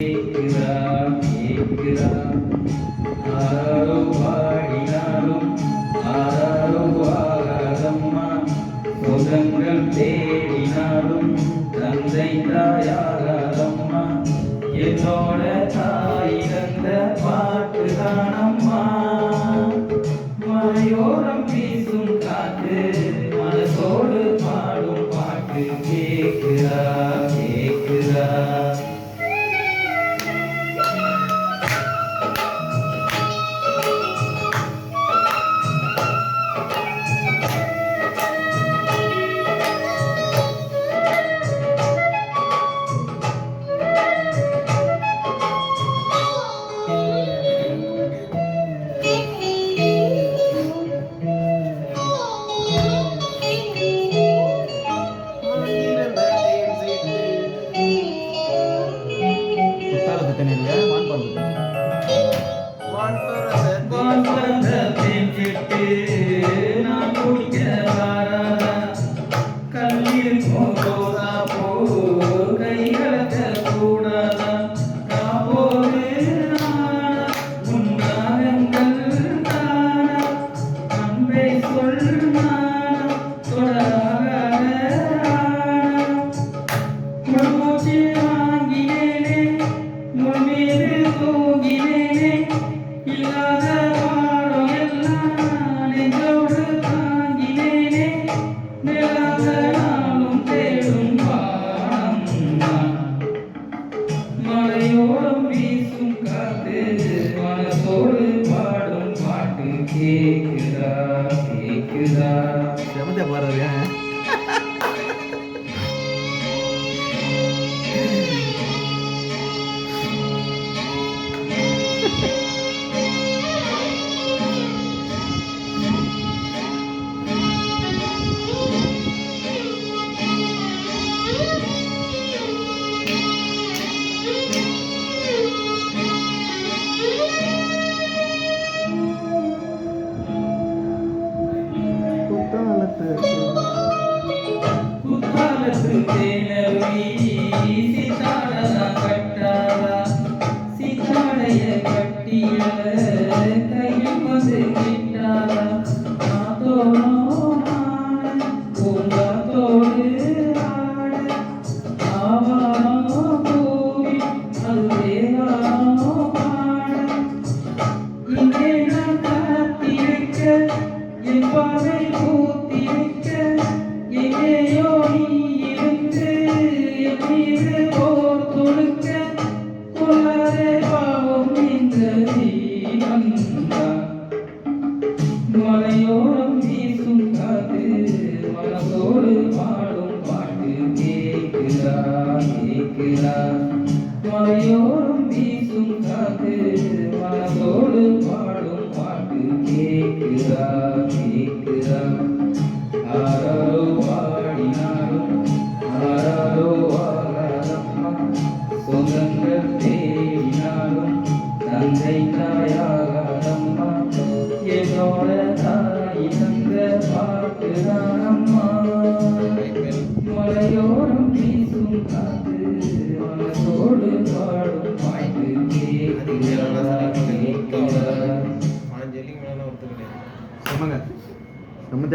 ஏக்கிறா ஏக்கிறா ஆராரோ பாடினாலும் ஆராரோ ஆகாதம்மா சுகங்கள் தேடினாலும் தந்தை தாயாகாதம்மா என்னோட தாய் பாட்டு தானம்மா. மலையோரம் கல்லில் போதா போ கைகளத்த கூடாதா இருந்தா பாரு கட்டிய மலையோரம் வீசும் காத்து மனதோடு பாடும் பாட்டு கேட்கிறா கேட்கிறா மலையோரம் மலையாளம்மா மலையோரம் வீசும் காத்து மனசோடு பாடும் பாய்ந்து சொல்லுங்க. ரொம்ப